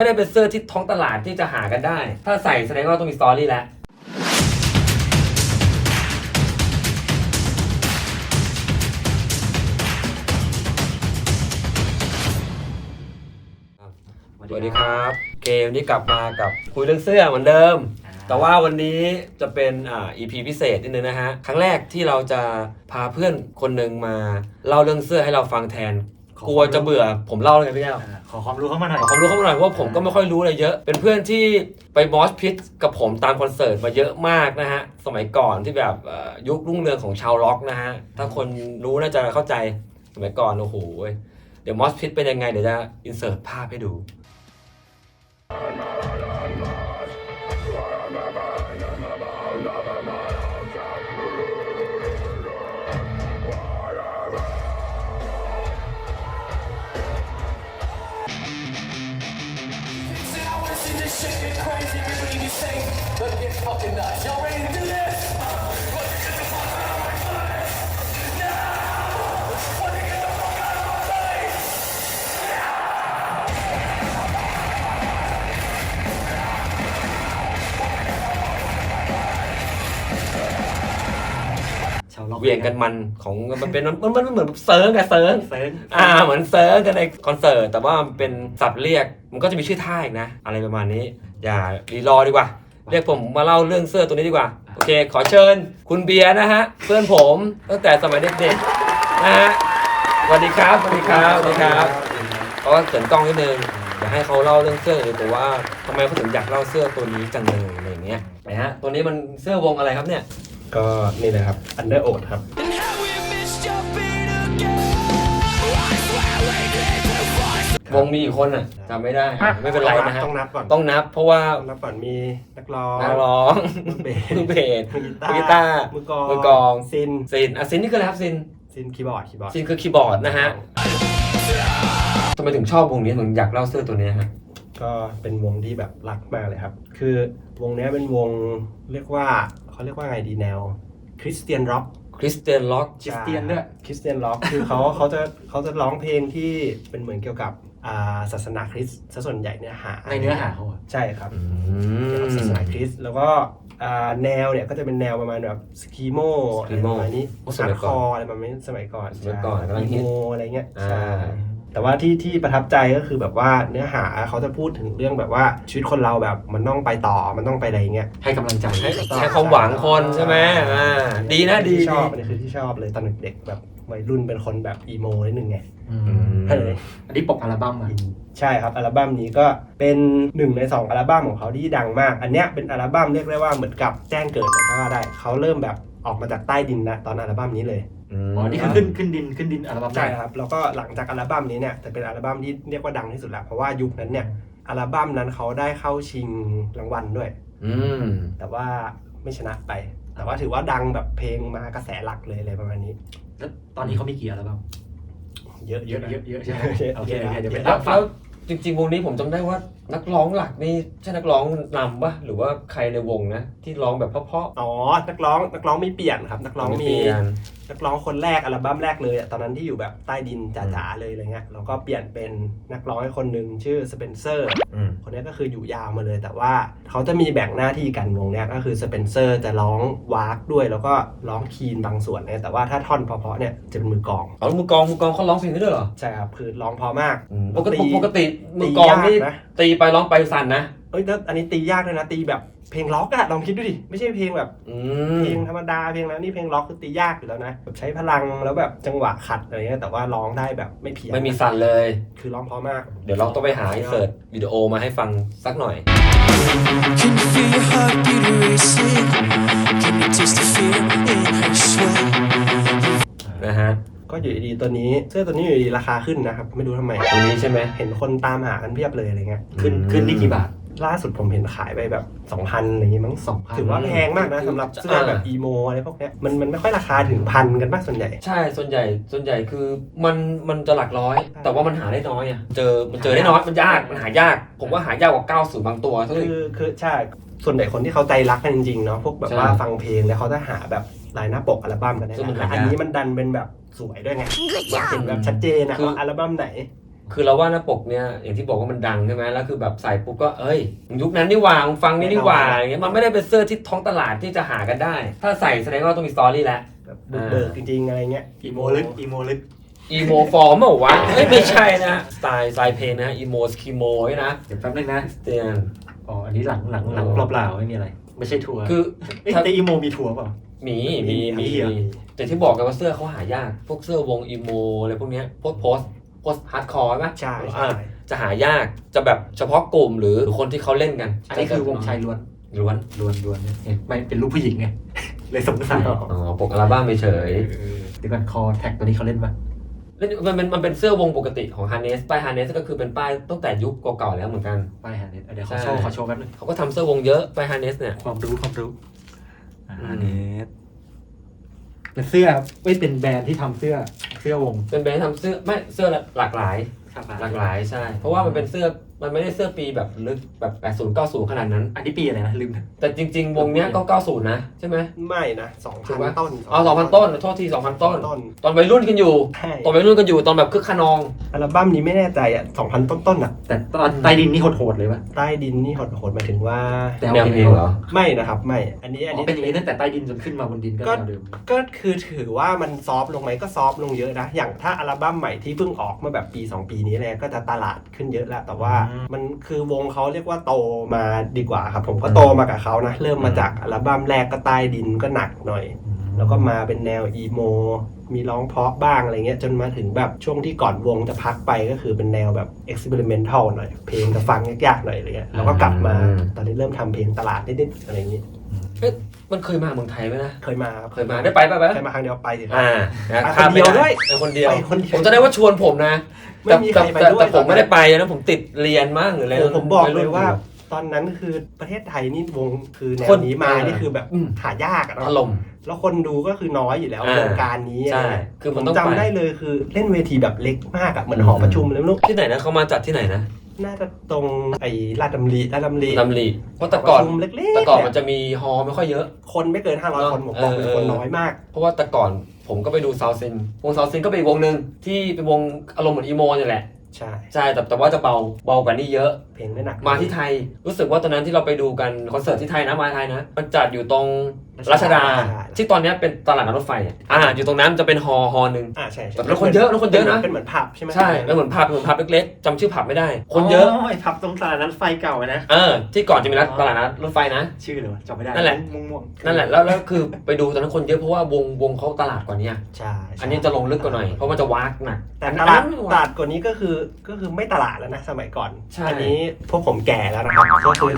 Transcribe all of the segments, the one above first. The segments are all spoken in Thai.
ไม่ได้เป็นเสื้อที่ท้องตลาดที่จะหากันได้ ถ้าใส่แสดงว่าต้องมีสตอรี่แล้ว สวัสดีครับ เกมนี้กลับมากับคุยเรื่องเสื้อเหมือนเดิม แต่ว่าวันนี้จะเป็นอ่า EP พิเศษนิดนึงนะฮะ ครั้งแรกที่เราจะพาเพื่อนคนหนึ่งมาเล่าเรื่องเสื้อให้เราฟังแทน ขอกลัวจะเบื่อผมเล่าเลยพี่แก้วอ่าขอความรู้เข้ามาหน่อยขอความรู้เข้ามาหน่อยเพราะว่าผมก็ไม่ค่อยรู้อะไรเยอะ เป็นเพื่อนที่ไปมอสพิทกับผมตามคอนเสิร์ตมาเยอะมากนะฮะ สมัยก่อนที่แบบเอ่อยุครุ่งเรืองของชาวร็อกนะฮะ ถ้าคนรู้น่าจะเข้าใจสมัยก่อนโอ้โหเดี๋ยวมอสพิทเป็นยังไงเดี๋ยวจะอินเสิร์ตภาพให้ดู Said shit get crazy, ready to be safe. Let's get fucking nuts. Y'all ready to do this? ชาวล็อกเหวียงกันมันของมันเป็นมันมันมันเหมือนเซิร์งกับเซิร์งเซิร์งอ่าเหมือนเซิร์งกันในคอนเสิร์ตแต่ว่ามันเป็นศัพท์เรียกมันก็จะมีชื่อท่าอีกนะ อะไรประมาณนี้ อย่ารีรอดีกว่า เรียกผมมาเล่าเรื่องเสื้อตัวนี้ดีกว่า โอเค ขอเชิญคุณเบียร์นะฮะ เพื่อนผมตั้งแต่สมัยเด็กๆนะฮะสวัสดีครับสวัสดีครับสวัสดีครับเขาก็เกินกล้องนิดนึงอยากให้เขาเล่าเรื่องเสื้อเลยแต่ว่าทำไมเขาถึงอยากเล่าเสื้อตัวนี้จังเลยอะไรอย่างเงี้ยนะฮะตัวนี้มันเสื้อวงอะไรครับเนี่ย ก็นี่นะครับ Under Oath ครับ And how we missed your beat again. I swear we did too far. วงมีกี่คนอะจำไม่ได้อะไม่เป็นไรนะฮะต้องนับก่อนต้องนับเพราะว่าต้องนับก่อนมีนักร้อง นักร้องมือเบส มือเบสมือมืกีอกีตาร์ มือกลองมือกลอง ซิน ซินอะซินนี่คืออะไรครับซิน ซินคีย์บอร์ดคีย์บอร์ด ซินคือคีย์บอร์ดนะฮะทำไมถึงชอบวงนี้ถึงอยากเล่าเสื้อตัวนี้ฮะ ก็เป็นวงที่แบบรักมากเลยครับ คือวงเนี้ยเป็นวงเรียกว่า เขาเรียกว่าไงดีแนวคริสเตียนร็อกคริสเตียนล็อกคริสเตียนด้วยคริสเตียนร็อกคือเขา เขาจะเขาจะร้องเพลงที่เป็นเหมือนเกี่ยวกับอ่าศาสนาคริสต์ซะส่วนใหญ่เนื้อหาในเนื้อหาเขาอะใช่ครับอืเกี่ยวกับมศาสนาคริสต์แล้วก็อ่าแนวเนี่ยก็จะเป็นแนวประมาณแบบสกีโมอะไรประมาณนี้โอ้สฮามัร์ยดก่คอนอร์อะไรประมาณนี้สมัยก่อนสมัยก่อนกำลังฮิอีตโมอะไรเงี้ยอ่าใช่ แต่ว่าที่ที่ประทับใจก็คือแบบว่าเนื้อหาเขาจะพูดถึงเรื่องแบบว่าชีวิตคนเราแบบมันต้องไปต่อมันต้องไปอะไรเงี้ยให้กำลังใจให้ใช้ความหวังคนใช่ไหมอ่าดีนะดีที่ชดีอบอันนี้คือที่ชอบเลยตอนเด็กๆแบบวัยรุ่นเป็นคนแบบอีโมนิดนึงไงอืมมก็เลยอันนี้ปกอัลบั้มอะใช่ครับอัลบั้มนี้ก็เป็นหนึ่งในสองอัลบั้มของเขาที่ดังมาก อันเนี้ยเป็นอัลบั้มเรียกได้ว่าเหมือนกับแจ้งเกิดก็ว่าได้เขาเริ่มแบบ ออกมาจากใต้ดินนะตอนอัลบั้มนี้เลยมอ๋อนี่คือขึ้นขึ้นดินขึ้นดินอัลบั้มแรใช่กครับแล้วก็หลังจากอัลบั้มนี้เนี่ยจะเป็นอัลบั้มที่เรียกว่าดังที่สุดแล้วเพราะว่ายุคนั้นเนี่ยอัลบั้มนั้นเขาได้เข้าชิงรางวัลด้วย อืมแต่ว่าไม่ชนะไป แต่ว่าถือว่าดังแบบเพลงมากระแสหลักเลยอะไรประมาณนี้ แล้วตอนนี้เขามีกี่อัลบั้มเยอะเยอะเยอะเยอะใช่ไหมเยอะโอเคโอเคเดี๋ยวไปแล้รัวบฟัแล้งวจริงๆวงนี้ผมจำได้ว่า นักร้องหลักนี่ใช่นักร้องนำปะหรือว่าใครในวงนะ ที่ร้องแบบเพราะอ๋อ นักร้องนักร้องไม่เปลี่ยนครับ นักๆร้องไเปมีลี่ยนนักร้องคนแรกอัลบั้มแรกเลยอะตอนนั้นที่อยู่แบบใต้ดินจ๋าๆเลยอะไรเงี้ยเราก็เปลี่ยนเป็นนักร้องให้คนหนึ่งชื่อสเปนเซอร์ อืมคนนี้ก็คืออยู่ยาวมาเลย แต่ว่าเขาจะมีแบ่งหน้าที่กันวงเนี้ยก็คือสเปนเซอร์จะร้องวากด้วย แล้วก็ร้องคีนบางส่วนเนี่ยแต่ว่าถ้าท่อนเพราะๆเนี่ยจะเป็นมือกลองเอามือกลองมือกลองเขาร้องเพลงได้ด้วยเหรอใช่ครับคือร้องเพอมาก อืมปกติตีปกติมือกลองนี่ตียากนะ ตีไปร้องไปสั่นนะเอ้ยแล้วอันนี้ตียากด้วยนะตีแบบเพลงล็อกอะลองคิดดูดิไม่ใช่เพลงแบบอืเพมลงธรรมดาเพลงนั้นนี่เพลงล็อกคือตียากอยู่แล้วนะแบบใช้พลังแล้วแบบจังหวะขัดอะไรเงี้ยแต่ว่าร้องได้แบบไม่เพี้ยนไม่มีสั่นเลย คือร้องเพอมาก เดี๋ยวเราต้องไปหาอินเสิร์ตวิดีโอมาให้ฟังสักหน่อย Can you feel your heartbeat racing? Can you taste the fear in her sweat? นะฮะ ก็อยู่ดีๆตัวนี้เสื้อตัวนี้อยู่ดีราคาขึ้นนะครับ ไม่รู้ทำไมตัวนี้ใช่ไหม เห็นคนตามหากันเพียบเลยอะไรเงี้ย ขึ้นขึ้นนี่กี่บาท ล่าสุดผมเห็นขายไปแบบ 2,000อะไรอย่างงี้มั้ง2,000 ถือว่าแพงมากนะสำหรับเสื้อแบบอีโมอะไรพวกเนี้ยมันมันไม่ค่อยราคาถึงพันกันมากส่วนใหญ่ ใช่ ส่วนใหญ่ ส่วนใหญ่คือมันมันจะหลักร้อย แต่ว่ามันหาได้น้อยอะเจอ มันเจอได้น้อย มันยาก มันหายาก ผมว่าหายากกว่า90บางตัวซึ่ง คือคือใช่ส่วนใหญ่คนที่เขาใจรักกันจริงๆเนาะพวกแบบใช่ว่าฟังเพลงแล้วเขาจะหาแบบ ลายหน้าปกอัลบั้มกันได้ซึ่งมันและหายาก อันนี้มันดันเป็นแบบสวยด้วยไงเห็นแบบชัดเจนอะว่าอัลบั้มไหน คือเราว่าหน้าปกเนี่ยอย่างที่บอกว่ามันดังใช่ไหมแล้วคือแบบใส่ปุ๊บก็เอ้ยยุคนั้นนี่หว่ามึงฟังนี่นี่หว่าอย่างเงี้ยมันไม่ได้เป็นเสื้อที่ท้องตลาดที่จะหากันได้ ถ้าใส่แสดงว่าต้องมีสตอรี่แล้ว แบบบุกเบิกจริงๆอะไรเงี้ย อีโมลึกอีโมลึก อีโมฟอร์มเหรอวะเอ้ยไม่ใช่นะสไตล์สไตล์เพลงนะอีโมสคิโมนะเดี๋ยวแป๊บนึงนะเตียน อ๋ออันนี้หลังหลังหลังเปล่าๆไม่มีอะไร ไม่ใช่ทัวร์คือ เอ้ยถ้าแต่อีโมมีทัวร์เปล่า มีมีมีมีเหรอมี แต่ที่บอกกันว่าเสื้อเขาหายาก พวกเสื้อวงอีโมอะไรพวกเนี้ยพวกโพสโพสฮาร์ดคอร์ไหมใช่อ่าใช่จะหายากจะแบบเฉพาะกลุ่มหรือคนที่เขาเล่นกันอันนี้คือวงชายล้วนล้วนล้วนล้วนเนี่ยเห็นไม่เป็นรูปผู้หญิงไงเลยสงสัยอ๋อปกอัลบั้มเฉยเออเดี๋ยวก่อนคอแท็กตัวนี้เขาเล่นปะๆเล่นมันเป็นมันเป็นเสื้อวงปกติของฮาร์เนสป้ายฮาร์เนสก็คือเป็นป้ายตั้งแต่ยุคเก่าๆแล้วเหมือนกัน ป้ายฮาร์เน็ตเดี๋ยวขอใช่โชว์ขอโชว์แป๊บนึงเขาก็ทำเสื้อวงเยอะป้ายฮาร์เนสเนี่ยความรู้ความรู้ อืมฮาร์เน็ตเป็นเสื้อไม่เป็นแบรนด์ที่ทำเสื้อเสื้อวงเป็นแบรนด์ที่ทำเสื้อไม่เสื้อหลากหลาย หลากหลายใช่ เพราะว่ามันเป็นเสื้อ มันไม่ได้เสื้อปีแบบลึกแบบ80 90ขนาดนั้น อันนี้ปีอะไรนะลืมแต่จริง ๆ วงเนี้ยก็90นะใช่ไหม ไม่นะสองถูพักนปะ ต้นอ๋อ2,000ต้นโทษที2,000ต้น ต้นตอนวัยรุ่นกันอยู่ ใช่ตอนวัยรุ่นกันอยู่ตอนแบบคึกขนอง อัลบั้มนี้ไม่แน่ใจอะสองพันต้นต้นๆอะ แต่ตอนใต้ดินนี่โหดๆเลยปะใต้ดินนี่หดหดๆหมายถึงว่าแต่แนวเพลงเหรอ ไม่นะครับไม่ อันนี้อันอ๋อนี้ เป็นอย่างนี้ตั้งแต่ใต้ดินจนขึ้นมาบนดินก็ก็ แนวเดิม ก็คือถือว่ามันซอฟต์ลงไหมก็ซอฟต์ลงเยอะนะ อย่างถ้าอัลบั้มใหม่ที่เพิ่งออกเมื่อแบบปี 2 ปีนี้แหละก็จะตลาดขึ้นเยอะแล้ว แต่ว่าอืมมันคือวงเขาเรียกว่าโตมาดีกว่าครับ ผมก็โตมากับเขานะ เริ่มมาจากอัลบั้มแรกก็ใต้ดินก็หนักหน่อย แล้วก็มาเป็นแนวอีโม มีร้องเพราะบ้างอะไรเงี้ยจนมาถึงแบบช่วงที่ก่อนวงจะพักไปก็คือเป็นแนวแบบ experimental หน่อย เพลงจะฟังยากๆหน่อยอะไรเงี้ยแล้วก็กลับมาอืมตอนนี้เริ่มทำเพลงตลาดนิดๆอะไรอย่างงี้เอ๊ะ มันเคยมาเมืองไทยไหมนะ เคยมารับเคยมาได้ไปป่ะไปเคยมาครั้งเดียวไปสิครับ อ่านะไปข้ามคนเดียวไม่ได้วยไปคนเดียว ไปคนเดียวผมจะได้ว่าชวนผมนะไม่มีใครไปแต่ด้วยแต่ผมตอนนั้น ไม่ได้ไปนะผมติดเรียนมั่งหรืออะไรโอ้ผมบอกเลยว่าไม่รู้ตอนนั้นคือประเทศไทยนี่วงคือแนควนนี้มาเออนี่คือแบบอืมหายากอะถเนาะล่ม แล้วคนดูก็คือน้อยอยู่แล้วอ่าวงการนี้ใช่อะไรเงี้ยคือผมันมต้องจำไปได้เลยคือเล่นเวทีแบบเล็กมากอะเหมือนหอประชุมเลยไม่รู้ที่ไหนนะเขามาจัดที่ไหนนะ น่าจะตรงไอ้ลาดดำรีลาดดำรีลำลีเพราะแต่ก่อนประชุมเล็กๆแต่ก่อนเยมันจะมีฮอลล์ไม่ค่อยเยอะ คนไม่เกิน 500 คนผมบอกเลยเออคนน้อยมาก เพราะว่าแต่ก่อนผมก็ไปดูซาวซินวงซาวซินก็เป็นอีกวงหนึ่งที่เป็นวงอารมณ์เหมือนอีโมนี่แหละ ใช่ ใช่แต่แต่ว่าจะเบาเบากว่านี้เยอะ เพลงไม่หนัก มาที่ไทย รู้สึกว่าตอนนั้นที่เราไปดูกันคอนเสิร์ตที่ไทยนะมาไทยนะมันจัดอยู่ตรง รัชดาที่ตอนเนี้ยเป็นตลาดนัดรถไฟอะอ่าอยู่ตรงนั้นจะเป็นฮอฮอหนึ่งอ่าใช่ใช่แต่แล้วคนเยอะแล้วคนเยอะนะเป็นเหมือนผับใช่ไหมใช่เป็นเหมือนผับเป็นเหมือนผับเล็กๆจำชื่อผับไม่ได้ คนเยอะไอ้ผับตรงตลาดนั้นไฟเก่าอะนะเออที่ก่อนจะมีร้านตลาดนัดรถไฟนะ ชื่อเลยวะจำไม่ได้นั่นแหละม่วงๆนั่นแหละแล้วแล้วคือไปดูตอนนั้นคนเยอะเพราะว่าวงวงเขาตลาดกว่านี้ใช่ใช่อันนี้จะลงลึกกว่าหน่อยเพราะมันจะวากหนักแต่อันตนั้นลาดไม่ตวากลาดกว่านี้ก็คือก็คือไม่ตลาดแล้วนะสมัยก่อนใช่อันี้พวกผมแก่แล้วนะครับก็คือ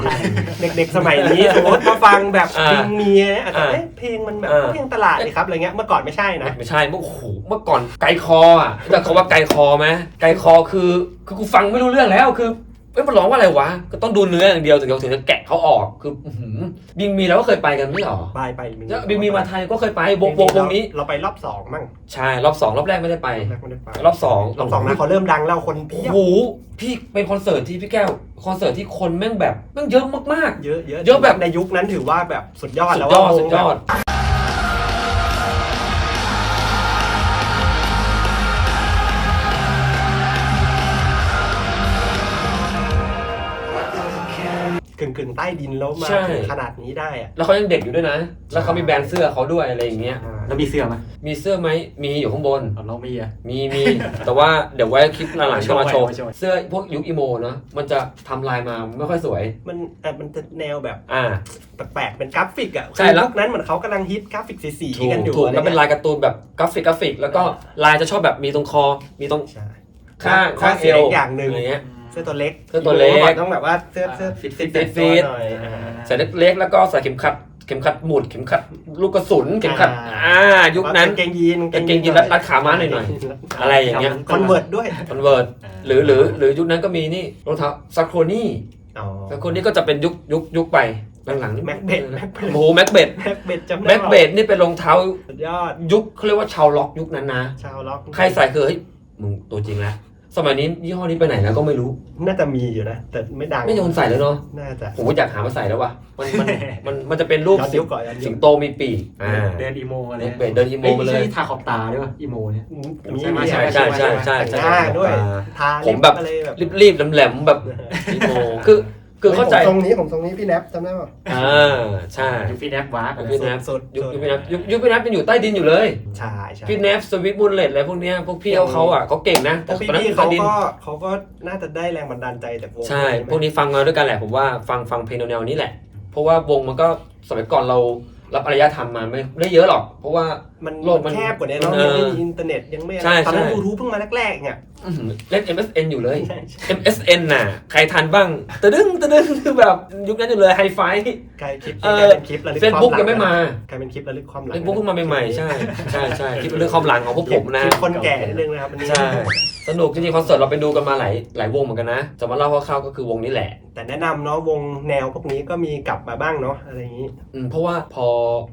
เด็กๆสมัยนี้สมมติมาฟังแบบอ่าเพลงเมียอาจจะอ่าเอ๊ะเพลงมันแบบอ่าเพลงตลาดนี่ครับอะไรเงี้ยเมื่อก่อนไม่ใช่นะไม่ใช่เมื่อโอ้โหเมื่อก่อนไกลคออะแต่เขาว่าไกลคอไหมไกลคอคือคือกูฟังไม่รู้เรื่องแล้วคือ เอ้ยมันร้องว่าอะไรวะ ก็ต้องดูเนื้ออย่างเดียวถึงจะถึงจะแกะเขาออก คืออื้อหือบิงมีแล้วก็เคยไปกันไม่ใช่หรอไปไปแล้วบิงมีมาไทยก็เคยไปวงวงวงนี้ เราไปรอบสองมั่งใช่ รอบสองรอบแรกไม่ได้ไปแรกไม่ได้ไปรอบสองรอบสองนะเขาเริ่มดังแล้วคนโอ้เพียบโหพี่เป็นคอนเสิร์ตที่พี่แก้ว คอนเสิร์ตที่คนแม่งแบบแม่งเยอะมาก เยอะเยอะเยอะแบบในยุคนั้นถือว่าแบบสุดยอดๆสุแล้ดวยอดว่าวงสุดยอดแกึ่งกึ่งๆใต้ดินแล้วมาใช่ ถึงขนาดนี้ได้อะ แล้วเขายังเด็กอยู่ด้วยนะ แล้วเขามีแบรนด์เสื้อเขาด้วยอะไรอย่างเงี้ย แล้วมีเสื้อไหมมีเสื้อไหมมีอยู่ข้างบน เอาเรามีอะมีมี แต่ว่าเดี๋ยวไว้คลิปหลังๆจะมาโชว์ไว้โชว์ เสื้อพวกยุคอีโมเนาะ มันจะทำลายมาไม่ค่อยสวย มันเอ่อมันจะแนวแบบอ่า แปลกๆเป็นกราฟิกอะใช่แล้ว ยุคนั้นเหมือนเขากำลังฮิตกราฟิกสีถูกๆกันอยู่ถูกอะไรแล้วเป็นเงี้ยลายการ์ตูนแบบกราฟิกกราฟิก แล้วก็ลายจะชอบแบบมีตรงคอ มีตรงใช่ข้างข้าข้างงเอเอววอย่างหนึ่งอะไรเงี้ย เสื้อตัวเล็กเสื้อตัวเล็กมื่ออนต้องแบบว่าเสื้อเสื้อฟิตฟิตฟิตฟิตๆหน่อยอ่า ใส่เล็กๆแล้วก็ใส่เข็มขัด เข็มขัดหมุด เข็มขัดลูกกระสุน เข็มขัด อ่า อ่า ยุคนั้น กางเกงยีนกางเกงยีนรัดขาม้าหน่อยอะไรอย่างเงี้ย คอนเวิร์ตด้วยคอนเวิร์ตหรือหรือหรือยุคนั้นก็มีนี่รองเท้าซักโครนี่อ๋อซักโครนี่ก็จะเป็นยุคยุคยุคไปหลังๆนี่แม็กเบดแม็กเบดโอ้โหแม็กเบดแม็กเบดจำได้แม็กเบดนี่เป็นรองเท้าสุดยอดยุคเขาเรียกว่าชาวล็อกยุคนั้นนะ ชาวล็อก ใครใส่คือเฮ้ยมึงตัวจริงแล้ว สมัยนี้ยี่ห้อนี้ไปไหนแล้วก็ไม่รู้ น่าจะมีอยู่นะ แต่ไม่ดังไม่มีคนใส่แล้วเนาะน่าจะ ผมก็อยากหามาใส่แล้วว่ะมันมันมันมันจะเป็นรูปย้อนสิยุงคก่อนย้อนยุสิคงโตมีปีกอ่า เดินอีโมอะไรเดินเดินอีโมมาเลย อ้ใช่ทาขอบตาด้วยป่ะอีโมเนี่ย มีใช่ไหมมีใช่ใช่ใช่ใช่แต่ใช่งหน้าด้วยอ่าทาผมแบบอะไรแบบ รีบๆแหลมๆแบบ อีโมคือ คือเข้าใจผมทรงนี้ผมทรงนี้พี่แนบจำได้ป่ะอ่าใช่ ยูฟีแนปวาร์ปพี่แนบ สุดยุคยุคพี่แนบยุคยุคพี่แนบยังอยู่ใต้ดินอยู่เลยใช่ใช่พี่แนบสวิตบูลเลตอะไรพวกเนี้ยพวกพี่เขาเขาอะเขาเก่งนะพวกตอนนั้นพี่อยู่ๆเขาใต้ดิน ก็เขาก็น่าจะได้แรงบันดาลใจจากวงใช่ พวกนี้ฟังมาด้วยกันแหละผมว่าฟังฟังเพลงแนวๆนี้แหละ เพราะว่าวงมันก็สมัยก่อนเรารับอารยธรรมมาไม่ไม่ได้เยอะหรอก เพราะว่า มันโลกมันแคบกว่านี้เนาะเอยังอไม่มีอินเทอร์เน็ตยังไม่อะไรใช่ตอนนั้นใช่ ยูทูบเพิ่งมาแรกๆเนี่ยอื้อหือเล่น MSN อยู่เลยใช่ใช่ MSN น่ะ ใครทันบ้างตะดึงตะดึงคือแบบยุคนั้นอยู่เลยไฮไฟ กลายคลิปเออ กลายเป็นคลิประลึกเฟซความบุ๊กหลัยังไม่มากลายเป็นคลิประลึกความหลังเฟซบุ๊กเพิ่งมาใหม่ๆ ใช่ใช่ใช่คลิปเรื่องความหลังของพวกผมนะ คลิปคนแก่นิดนึงนะครับอันนี้ใช่ สนุกจริงๆคอนเสิร์ตเราไปดูกันมาหลายหลายวงเหมือนกันนะจะมาเล่าคร่าวๆก็คือวงนี้แหละแต่แนะนำเนาะวงแนวพวกนี้ก็มีกลับมาบ้างเนาะอะไรอย่างนี้ อืมเพราะว่าพอ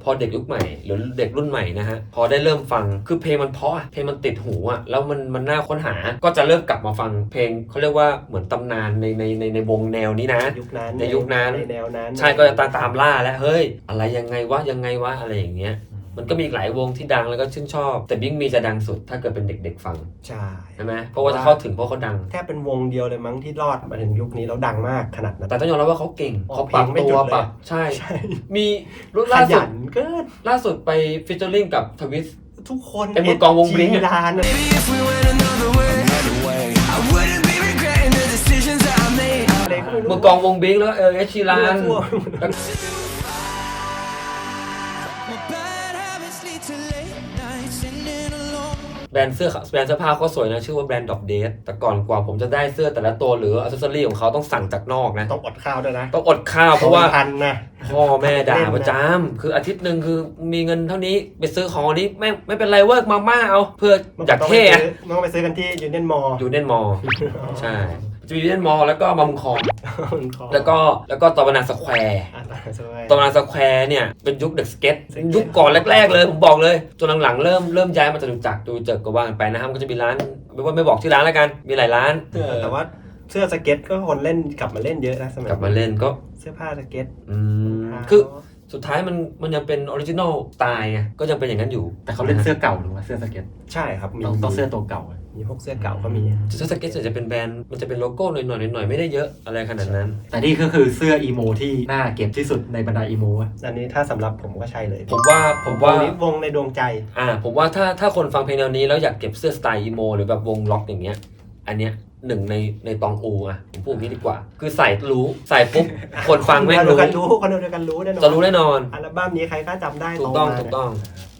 พอเด็กยุคใหม่ หรือเด็กรุ่นใหม่นะฮะพอได้เริ่มฟังคือเพลงมันเพราะอะเพลงมันติดหูอะแล้วมันมันน่าค้นหาก็จะเริ่มกลับมาฟังเพลงเขาเรียกว่าเหมือนตำนานในในในในวงแนวนี้นะ ยุคนั้นในยุคนั้นในแนวนั้น ใช่ก็จะตามตามล่าแล้วเฮ้ย อะไรยังไงวะยังไงวะอะไรอย่างเงี้ย มันก็มีอีกหลายวงที่ดังแล้วก็ชื่นชอบ แต่บิ๊กมีจะดังสุดถ้าเกิดเป็นเด็กๆฟังใช่ใช่ไหมเพราะว่าจะเข้าถึงเพราะเขาดัง แทบเป็นวงเดียวเลยมั้งที่รอดมาถึงยุคนี้แล้วดังมากขนาดนั้นแต่ต้องยอมรับว่าเขาเก่งออกเขาปรับเพลงไม่ตัหยุวดเลยปรับใช่ใช่มีรุ่นขล่าสุยัดนเกินล่าสุดไปฟิชเจอริงกับทวิสทุกคนไอ้มือกลองวง Blink อะจีรานอะ Maybe if we went another way, I wouldn't be regretting the decisions that I made. อะไรก็ไม่รู้มือกลองวงบิงแล้วก็เออเอชชีราน รนด์เสื้อแบรนด์เสื้อผ้าเขาสวยนะ ชื่อว่าแบรนด์ดอกเดทแต่ก่อนกว่าผมจะได้เสื้อแต่ละตัวหรืออัซเซอรี่ของเขาต้องสั่งจากนอกนะ ต้องอดข้าวด้วยนะ ต้องอดข้าวเพราะว่าพันนะพ่อแม่ด่าประจำคืออาทิตย์หนึ่งคือมีเงินเท่านี้ไปซื้อของอันนี้ไม่ไม่เป็นไรเวิร์กมาม่าเอาเพื่ออยากเท่อะมันต้องไปซื้อกันที่ยูเนียนมอลยูเนียนมอลใช่ จะมียูเนียนมอลแล้วก็มามุงคองแล้วก็แล้วก็ตะวันนาสแควร์ตอนนั้นสแควร์เนี่ยเป็นยุคเด็กสเก็ตยุคก่อนแรก ๆ เลยผมบอกเลยจนหลังๆเริ่มเริ่มย้ายมาจะดูจักรดูเจอก็ว่ากันไปนะครับมันก็จะมีร้านไม่ว่าไม่บอกชื่อร้านแล้วกันมีหลายร้านเออแต่ว่าเสื้อสเก็ตก็คนเล่นกลับมาเล่นเยอะนะสมัยกลับมาเล่นก็เสื้อผ้าสเก็ตอืมคือสุดท้ายมันมันยังเป็นออริจินอลสไตล์ไงก็ยังเป็นอย่างนั้นอยู่ แต่เขาเล่นเสื้อเก่าหรือว่าเสื้อสเก็ตใช่ครับมีต้องต้องเสื้อตัวเก่าอะ มีพวกเสื้อเก่าก็มีเสื้อสเก็ตจะเป็นแบรนด์มันจะเป็นโลโก้หน่อยๆหน่อยๆไม่ได้เยอะอะไรขนาดนั้น แต่นี่ก็คือเสื้ออีโมที่น่าเก็บที่สุดในบรรดาอีโมอะอันนี้ถ้าสำหรับผมก็ใช่เลยผมว่าผมวว่างนี้วงในดวงใจ อ่า ผมว่าถ้าถ้าคนฟังเพลงแนวนี้แล้วอยากเก็บเสื้อสไตล์อีโมหรือแบบวงล็อกอย่างเงี้ย อันเนี้ยหนึ่งในในตองอูอะผมพูดอย่างนี้ดีกว่า คือใส่รู้ใส่ปุ๊บคนฟังแม่งคนเดีรู้ยวกันรู้คนเดียวกันรู้แน่นอนจะรู้แน่นอนอัลบั้มนี้ใครก็จำได้ถูกต้องโมาถูกต้อง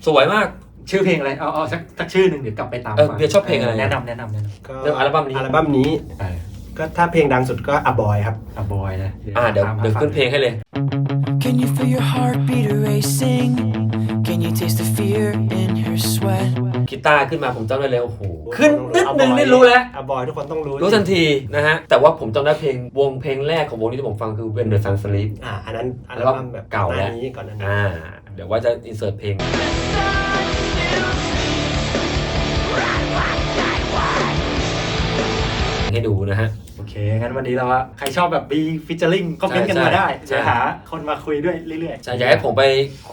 สวยมาก ชื่อเพลงอะไร เอาเอาสักสักชื่อหนึ่งเดี๋ยวกลับไปตามเออฟังเบียร์ชอบเพลงอะไร แนะนำแนะนำแนะนก็เรื่องอัลบั้มนี้ อัลบั้มนี้ำเออก็ถ้าเพลงดังสุดก็อับอยครับอะบอยนะอ่าเดี๋ยวตมหเดี๋ยวฟัขึ้นเพลงให้เลย Can you feel your heartbeat racing? Can you taste the fear in her sweat? กีตาร์ขึ้นมาผมจำได้เลยโอ้โหขึ้นนิดนึงนี่รู้แล้วอับอยทุกคนต้องรู้รู้ทันทีนะฮะ แต่ว่าผมจำได้เพลงวงเพลงแรกของวงนี้ที่ผมฟังคือ When the Sun Sleep อ่าอันนั้นอัลอัลบั้บั้มมแบบเก่าแล้วหน้นี้ก่อนหนั้านอ่า เดี๋ยวว่าจะอินเสิร์ตเพลง ให้ดูนะฮะ โอเค งั้นวันนี้เราว่าใครชอบแบบบีฟิชเชอร์ลิงคอมเมนต์กันใช่มาได้ใช่ เดี๋ยวหาคนมาคุยด้วยเรื่อยใช่อยากให้ผมไป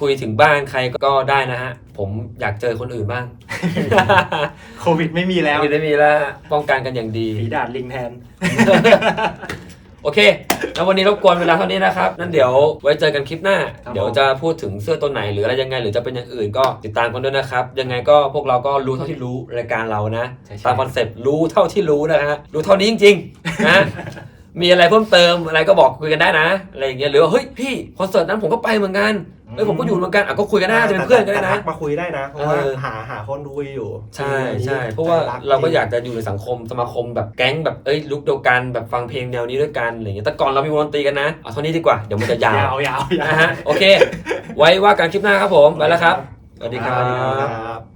คุยถึงบ้านใครก็ได้นะฮะ ผมอยากเจอคนอื่นบ้างๆโควิดไม่มีแล้วไม่ได้มีแล้วป้องกันกันอย่างดี ฝีดาดลิงแทน โอเค แล้ววันนี้รบกวนเวลาเท่านี้นะครับ นั่นเดี๋ยวไว้เจอกันคลิปหน้า ครับเดี๋ยวจะพูดถึงเสื้อตัวไหนหรืออะไรยังไง หรือจะเป็นอย่างอื่นก็ติดตามกันด้วยนะครับ ยังไงก็พวกเราก็รู้เท่าที่รู้รายการเรานะ ใช่ๆ ตามคอนเซปต์รู้เท่าที่รู้นะฮะ รู้เท่านี้จริงๆนะ มีอะไรเพิ่มเติมอะไรก็บอกคุยกันได้นะ อะไรอย่างเงี้ย หรือว่าเฮ้ยพี่คอนเสิร์ตนั้นผมก็ไปเหมือนกัน เฮ้ยผมก็อยู่เหมือนกันอะก็คุยกันได้จะเป็นเพื่อนกันได้แต่นะทักมาคุยได้นะเพราะว่าเออ หาหาคนคุยอยู่ใช่ใช่เพราะว่าเราก็อยากจะอยู่ในสังคมสมาคมแบบแก๊งแบบเอ้ยลุกเดียวกันแบบฟังเพลงแนวนี้ด้วยกันอะไรอย่างเงี้ยแต่ก่อนเรามีวงดนตรีกันนะเอาเท่านี้ดีกว่าเดี๋ยวมันจะยาวยาวยาวยาวนะฮะโอเค ไว้ว่ากันคลิปหน้าครับผมไปแล้วครับสวัสดีครัสวัสดีบ ครับ